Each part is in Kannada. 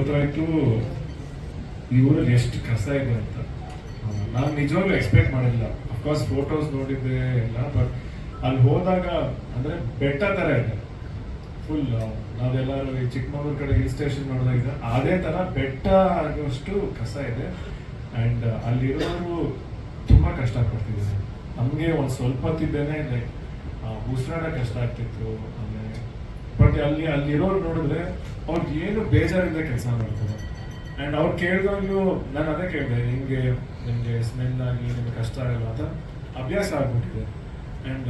ಗೊತ್ತಾಯ್ತು ಈ ಊರಲ್ಲಿ ಎಷ್ಟು ಕಸ ಇದೆ ಅಂತ. ನಾನು ನಿಜವಾಗ್ಲೂ ಎಕ್ಸ್ಪೆಕ್ಟ್ ಮಾಡಿಲ್ಲ. ಅಫ್ಕೋರ್ಸ್ ಫೋಟೋಸ್ ನೋಡಿದ್ದೆ ಎಲ್ಲ ಬಟ್ ಅಲ್ಲಿ ಹೋದಾಗ, ಅಂದ್ರೆ ಬೆಟ್ಟ ಥರ ಇದೆ. ಫುಲ್ ನಾವೆಲ್ಲರೂ ಈ ಚಿಕ್ಕಮಗಳೂರು ಕಡೆ ಹಿಲ್ ಸ್ಟೇಷನ್ ನೋಡಿದಾಗ ಅದೇ ತರ ಬೆಟ್ಟ ಆಗುವಷ್ಟು ಕಸ ಇದೆ. ಅಂಡ್ ಅಲ್ಲಿರೋರು ತುಂಬಾ ಕಷ್ಟ ಪಡ್ತಿದ್ದಾರೆ ನಮಗೆ ಒಂದ್ ಸ್ವಲ್ಪ ಹೊತ್ತಿದ್ದೇನೆ ಲೈಕ್ ಉಸಿರಾಡೋಕೆ ಕಷ್ಟ ಆಗ್ತಿತ್ತು. ಆಮೇಲೆ ಬಟ್ ಅಲ್ಲಿ ಅಲ್ಲಿರೋರು ನೋಡಿದ್ರೆ ಅವ್ರಿಗೆ ಏನು ಬೇಜಾರಿಂದ ಕೆಲಸ ಮಾಡ್ತಾರೆ. ಆ್ಯಂಡ್ ಅವ್ರು ಕೇಳಿದಾಗ್ಲೂ ನಾನು ಅದೇ ಕೇಳಿದೆ, ನಿಮಗೆ ನಿಮಗೆ ಸ್ಮೆಲ್ ಆಗಿ ನಿಮಗೆ ಕಷ್ಟ ಆಗಲ್ಲ ಅಂತ ಅಭ್ಯಾಸ ಆಗ್ಬಿಟ್ಟಿದೆ. ಅಂಡ್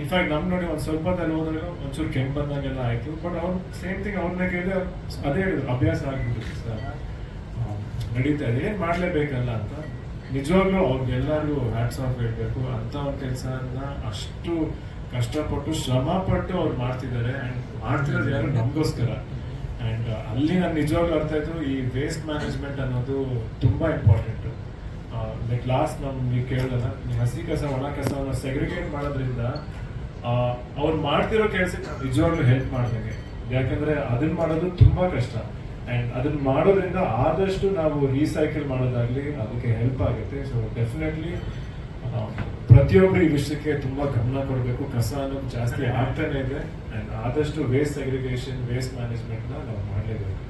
ಇನ್ಫ್ಯಾಕ್ಟ್ ನಮ್ಮ ನೋಡಿ ಒಂದು ಸ್ವಲ್ಪ ಹೊತ್ತಲ್ಲಿ ಹೋದಾಗ ಒಂಚೂರು ಕೆಂಪು ಬಂದಾಗೆಲ್ಲ ಆಯಿತು. ಬಟ್ ಅವ್ರು ಸೇಮ್ ಥಿಂಗ್ ಅವ್ರನ್ನ ಕೇಳಿದ್ರೆ ಅದೇ ಹೇಳಿದ್ರು, ಅಭ್ಯಾಸ ಆಗಿಬಿಟ್ಟಿದೆ ಸರ್. ನಡೀತಾ ಇದೆ, ಏನು ಮಾಡಲೇಬೇಕಲ್ಲ ಅಂತ. ನಿಜವಾಗ್ಲೂ ಅವ್ರಿಗೆಲ್ಲರಿಗೂ ಹ್ಯಾಟ್ಸ್ ಆಫ್ ಹೇಳಬೇಕು ಅಂಥ ಒಂದು ಕೆಲಸನ ಅಷ್ಟು ಕಷ್ಟಪಟ್ಟು ಶ್ರಮ ಪಟ್ಟು ಅವ್ರು ಮಾಡ್ತಿದ್ದಾರೆ ಅಂಡ್ ಮಾಡ್ತಿರೋದು ಯಾರು ನಮಗೋಸ್ಕರ. ಅಂಡ್ ಅಲ್ಲಿ ನಾನು ನಿಜವಾಗ್ಲೂ ಅರ್ಥ ಆಯ್ತು, ಈ ವೇಸ್ಟ್ ಮ್ಯಾನೇಜ್ಮೆಂಟ್ ಅನ್ನೋದು ತುಂಬಾ ಇಂಪಾರ್ಟೆಂಟ್ ಲೈಕ್ ಲಾಸ್ಟ್ ನಮ್ಗೆ ನೀವು ಹಸಿ ಕಸ, ಒಣ ಕಸವನ್ನು ಸೆಗ್ರಿಗೇಟ್ ಮಾಡೋದ್ರಿಂದ ಅವ್ರು ಮಾಡ್ತಿರೋ ಕೆಲಸಕ್ಕೆ ನಾವು ನಿಜವಾಗ್ಲೂ ಹೆಲ್ಪ್ ಮಾಡ್ದಂಗೆ. ಯಾಕಂದ್ರೆ ಅದನ್ನ ಮಾಡೋದು ತುಂಬಾ ಕಷ್ಟ. ಅಂಡ್ ಅದನ್ನ ಮಾಡೋದ್ರಿಂದ ಆದಷ್ಟು ನಾವು ರೀಸೈಕಲ್ ಮಾಡೋದಾಗ್ಲಿ, ಅದಕ್ಕೆ ಹೆಲ್ಪ್ ಆಗುತ್ತೆ. ಸೊ ಡೆಫಿನೆಟ್ಲಿ ಪ್ರತಿಯೊಬ್ರು ಈ ವಿಷಯಕ್ಕೆ ತುಂಬಾ ಗಮನ ಕೊಡಬೇಕು. ಕಸ ಅನ್ನೋದು ಜಾಸ್ತಿ ಆಗ್ತಾನೆ ಇದೆ. ಆದಷ್ಟು ವೇಸ್ಟ್ ಅಗ್ರಿಗೇಷನ್ ವೇಸ್ಟ್ ಮ್ಯಾನೇಜ್ಮೆಂಟ್ನ ನಾವು ಮಾಡಲೇಬೇಕು.